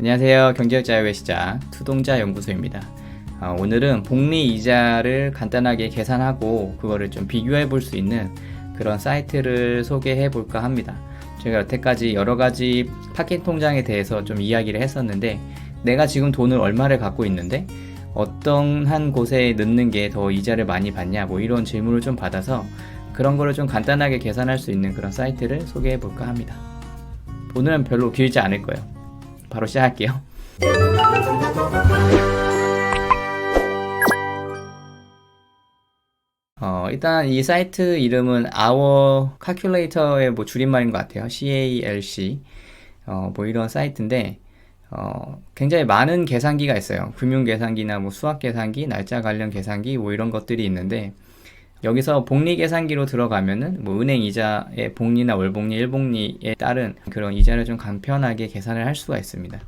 안녕하세요. 경제자유의 시작 투동자 연구소입니다. 어, 오늘은 복리 이자를 간단하게 계산하고 그거를 좀 비교해 볼 수 있는 그런 사이트를 소개해 볼까 합니다. 제가 여태까지 여러 가지 파킹 통장에 대해서 좀 이야기를 했었는데 내가 지금 돈을 얼마를 갖고 있는데 어떤 한 곳에 넣는 게 더 이자를 많이 받냐 뭐 이런 질문을 좀 받아서 그런 거를 좀 간단하게 계산할 수 있는 그런 사이트를 소개해 볼까 합니다. 오늘은 별로 길지 않을 거예요. 바로 시작할게요. 어, 일단 이 사이트 이름은 Our Calculator의 뭐 줄임말인 것 같아요. CALC. 어, 뭐 이런 사이트인데, 어, 굉장히 많은 계산기가 있어요. 금융 계산기나 뭐 수학 계산기, 날짜 관련 계산기, 뭐 이런 것들이 있는데, 여기서 복리 계산기로 들어가면은 뭐 은행 이자의 복리나 월복리, 일복리에 따른 그런 이자를 좀 간편하게 계산을 할 수가 있습니다.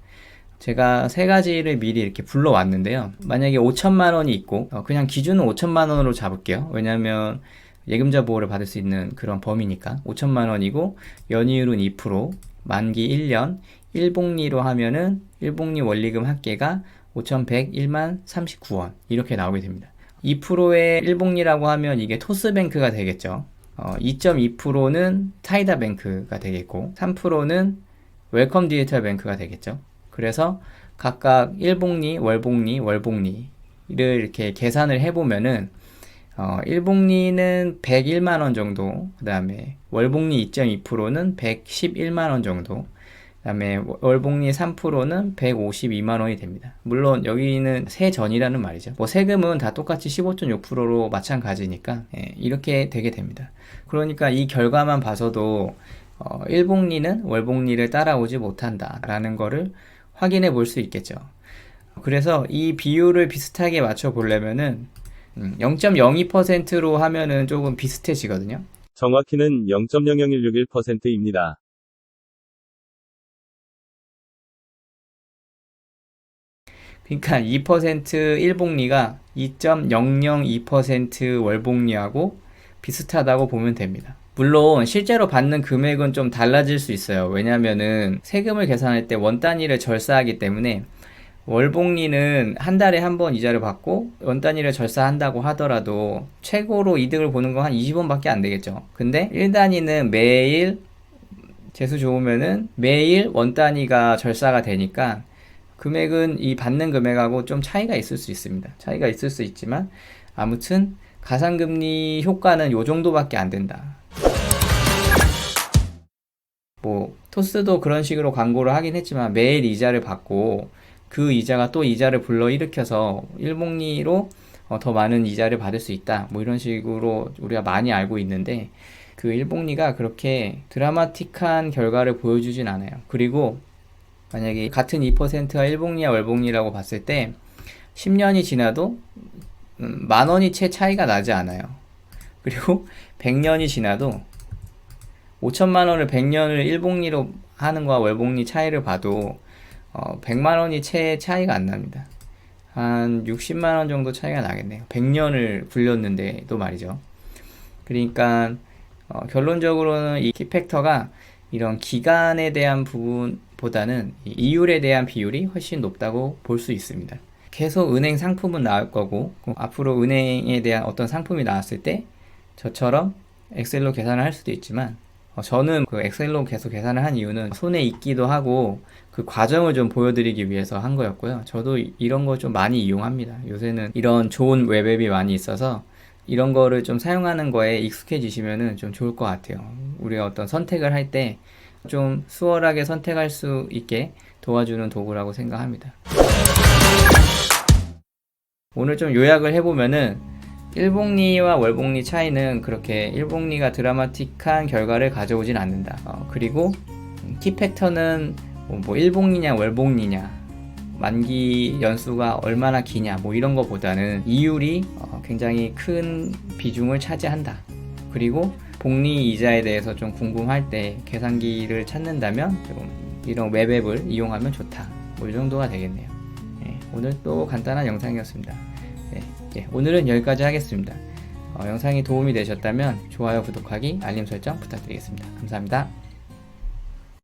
제가 세 가지를 미리 이렇게 불러왔는데요. 만약에 5천만 원이 있고 어, 그냥 기준은 5천만 원으로 잡을게요. 왜냐하면 예금자 보호를 받을 수 있는 그런 범위니까 5천만 원이고 연이율은 2%, 만기 1년, 일복리로 하면은 일복리 원리금 합계가 5,101만 39원 이렇게 나오게 됩니다. 2%의 일복리라고 하면 이게 토스뱅크가 되겠죠. 어, 2.2%는 타이다 뱅크가 되겠고 3%는 웰컴 디지털 뱅크가 되겠죠. 그래서 각각 일복리, 월복리, 월복리를 이렇게 계산을 해보면은 어, 일복리는 101만 원 정도, 그 다음에 월복리 2.2%는 111만 원 정도, 그 다음에 월복리 3%는 152만 원이 됩니다. 물론 여기는 세 전이라는 말이죠. 뭐 세금은 다 똑같이 15.6%로 마찬가지니까 예, 이렇게 되게 됩니다. 그러니까 이 결과만 봐서도 어, 일복리는 월복리를 따라오지 못한다라는 거를 확인해 볼 수 있겠죠. 그래서 이 비율을 비슷하게 맞춰 보려면은 0.02%로 하면은 조금 비슷해지거든요. 정확히는 0.00161%입니다. 그러니까 2% 일복리가 2.002% 월복리하고 비슷하다고 보면 됩니다. 물론 실제로 받는 금액은 좀 달라질 수 있어요. 왜냐면은 세금을 계산할 때 원 단위를 절사하기 때문에 월복리는 한 달에 한 번 이자를 받고 원 단위를 절사한다고 하더라도 최고로 이득을 보는 건 한 20원밖에 안 되겠죠. 근데 1단위는 매일 재수 좋으면은 매일 원 단위가 절사가 되니까 금액은 이 받는 금액하고 좀 차이가 있을 수 있습니다. 차이가 있을 수 있지만 아무튼 가상금리 효과는 요 정도밖에 안 된다. 뭐 토스도 그런 식으로 광고를 하긴 했지만 매일 이자를 받고 그 이자가 또 이자를 불러일으켜서 일복리로 어, 더 많은 이자를 받을 수 있다. 뭐 이런 식으로 우리가 많이 알고 있는데 그 일복리가 그렇게 드라마틱한 결과를 보여주진 않아요. 그리고 만약에 같은 2%가 일복리와 월복리라고 봤을 때 10년이 지나도 음, 만 원이 채 차이가 나지 않아요. 그리고 100년이 지나도 5천만 원을 100년을 일복리로 하는 거와 월복리 차이를 봐도 어, 100만 원이 채 차이가 안 납니다. 한 60만 원 정도 차이가 나겠네요. 100년을 굴렸는데도 말이죠. 그러니까 어, 결론적으로는 이 키팩터가 이런 기간에 대한 부분 보다는 이 이율에 대한 비율이 훨씬 높다고 볼 수 있습니다. 계속 은행 상품은 나올 거고 앞으로 은행에 대한 어떤 상품이 나왔을 때 저처럼 엑셀로 계산을 할 수도 있지만 어, 저는 그 엑셀로 계속 계산을 한 이유는 손에 있기도 하고 그 과정을 좀 보여드리기 위해서 한 거였고요. 저도 이- 이런 거 좀 많이 이용합니다. 요새는 이런 좋은 웹앱이 많이 있어서 이런 거를 좀 사용하는 거에 익숙해지시면은 좀 좋을 것 같아요. 우리가 어떤 선택을 할 때 좀 수월하게 선택할 수 있게 도와주는 도구라고 생각합니다. 오늘 좀 요약을 해보면은 일복리와 월복리 차이는 그렇게 일복리가 드라마틱한 결과를 가져오진 않는다. 어, 그리고 키 팩터는 뭐, 뭐 일복리냐 월복리냐 만기 연수가 얼마나 기냐 뭐 이런 거보다는 이율이 어, 굉장히 큰 비중을 차지한다. 그리고 복리 이자에 대해서 좀 궁금할 때 계산기를 찾는다면 좀 이런 웹앱을 이용하면 좋다. 뭐 이 정도가 되겠네요. 예, 오늘 또 간단한 영상이었습니다. 네, 예, 오늘은 여기까지 하겠습니다. 어, 영상이 도움이 되셨다면 좋아요, 구독하기, 알림 설정 부탁드리겠습니다. 감사합니다.